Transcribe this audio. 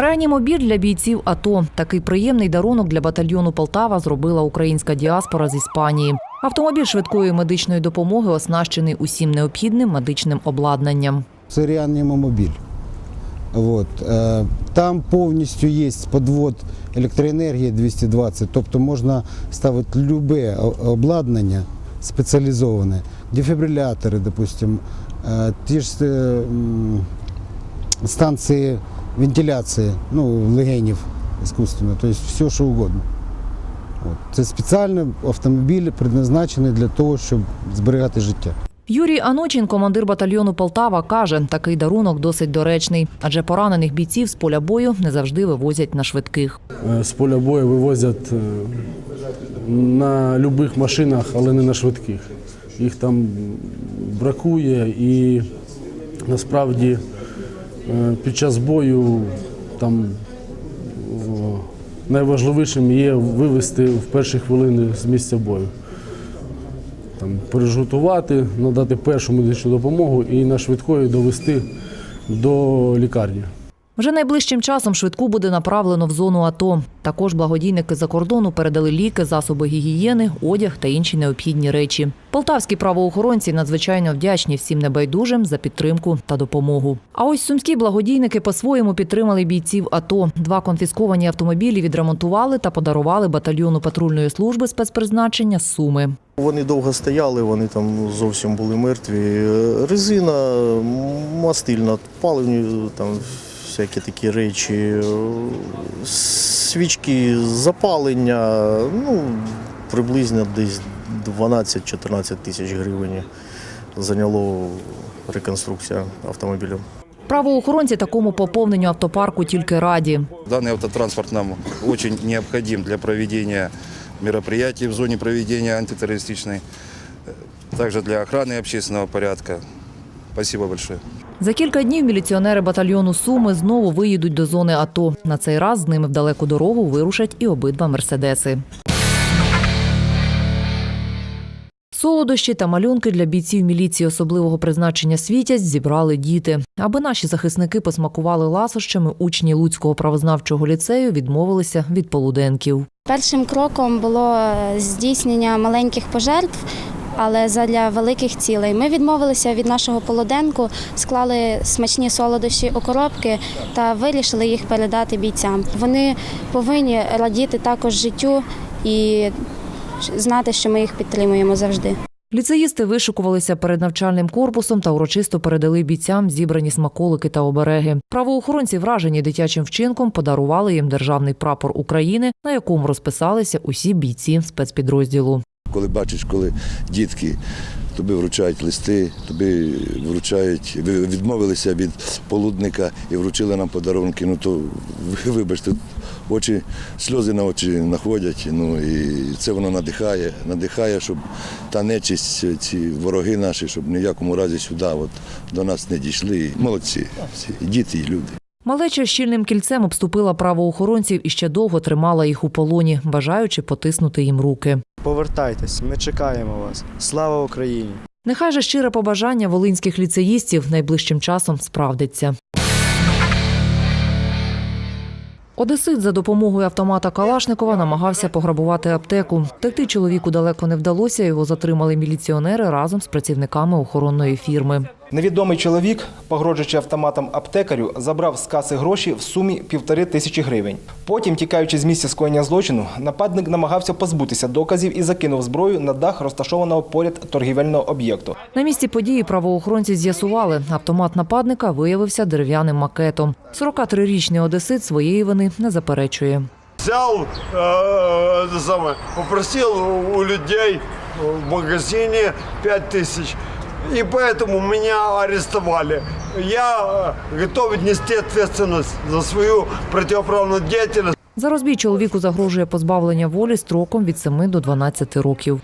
Реанімобіль для бійців АТО. Такий приємний дарунок для батальйону Полтава зробила українська діаспора з Іспанії. Автомобіль швидкої медичної допомоги оснащений усім необхідним медичним обладнанням. Це реанімомобіль. От. е, Там повністю є подвод електроенергії 220, тобто можна ставити любе обладнання спеціалізоване, дефібрилятори, допустим, е, ті ж е, станції вентиляції, ну, легенів іскусственно, тобто все, що угодно. Це спеціальний автомобіль, предназначений для того, щоб зберігати життя. Юрій Аночин, командир батальйону Полтава, каже, такий дарунок досить доречний, адже поранених бійців з поля бою не завжди вивозять на швидких. Е, З поля бою вивозять е, на будь-яких машинах, але не на швидких. Їх там бракує і насправді під час бою там найважливішим є вивезти в перші хвилини з місця бою. Там, пережготувати, надати першу медичну допомогу і на швидкої довести до лікарні. Вже найближчим часом швидку буде направлено в зону АТО. Також благодійники за кордону передали ліки, засоби гігієни, одяг та інші необхідні речі. Полтавські правоохоронці надзвичайно вдячні всім небайдужим за підтримку та допомогу. А ось сумські благодійники по-своєму підтримали бійців АТО. Два конфісковані автомобілі відремонтували та подарували батальйону патрульної служби спецпризначення Суми. Вони довго стояли, вони там зовсім були мертві. Резина, мастильна, паливні, там всякі такі речі, свічки, запалення, ну, приблизно десь 12-14 тисяч гривень зайняло реконструкція автомобіля. Правоохоронці такому поповненню автопарку тільки раді. Данный автотранспорт нам очень необходим для проведения мероприятий в зоне проведения антитеррористичной, э, также для охраны общественного порядка. Спасибо большое. За кілька днів міліціонери батальйону Суми знову виїдуть до зони АТО. На цей раз з ними в далеку дорогу вирушать і обидва мерседеси. Солодощі та малюнки для бійців міліції особливого призначення світязь зібрали діти. Аби наші захисники посмакували ласощами, учні Луцького правознавчого ліцею відмовилися від полуденків. Першим кроком було е, здійснення маленьких пожертв, але задля великих цілей. Ми відмовилися від нашого полуденку, склали смачні солодощі у коробки та вирішили їх передати бійцям. Вони повинні радіти також життю і знати, що ми їх підтримуємо завжди. Ліцеїсти вишукувалися перед навчальним корпусом та урочисто передали бійцям зібрані смаколики та обереги. Правоохоронці, вражені дитячим вчинком, подарували їм державний прапор України, на якому розписалися усі бійці спецпідрозділу. Коли бачиш, коли дітки тобі вручають листи, тобі вручають, відмовилися від полудника і вручили нам подарунки, ну то вибачте, очі, сльози на очі находять. Ну і це воно надихає, надихає, щоб та нечисть, ці вороги наші, щоб ні в якому разі сюди от, до нас не дійшли. Молодці, всі, діти, і люди. Малеча щільним кільцем обступила правоохоронців і ще довго тримала їх у полоні, бажаючи потиснути їм руки. Повертайтесь, ми чекаємо вас. Слава Україні! Нехай же щире побажання волинських ліцеїстів найближчим часом справдиться. Одесит за допомогою автомата Калашникова намагався пограбувати аптеку. Втекти чоловіку далеко не вдалося. Його затримали міліціонери разом з працівниками охоронної фірми. Невідомий чоловік, погрожуючи автоматом аптекарю, забрав з каси гроші в сумі півтори тисячі гривень. Потім, тікаючи з місця скоєння злочину, нападник намагався позбутися доказів і закинув зброю на дах розташованого поряд торгівельного об'єкту. На місці події правоохоронці з'ясували, автомат нападника виявився дерев'яним макетом. 43-річний одесит своєї вини не заперечує. взял, э, это самое, попросил у- у людей в магазине 5 тысяч. И поэтому меня арестовали. Я э, готов нести ответственность за свою противоправную деятельность. За розбій чоловіку загрожує позбавлення волі строком від 7 до 12 років.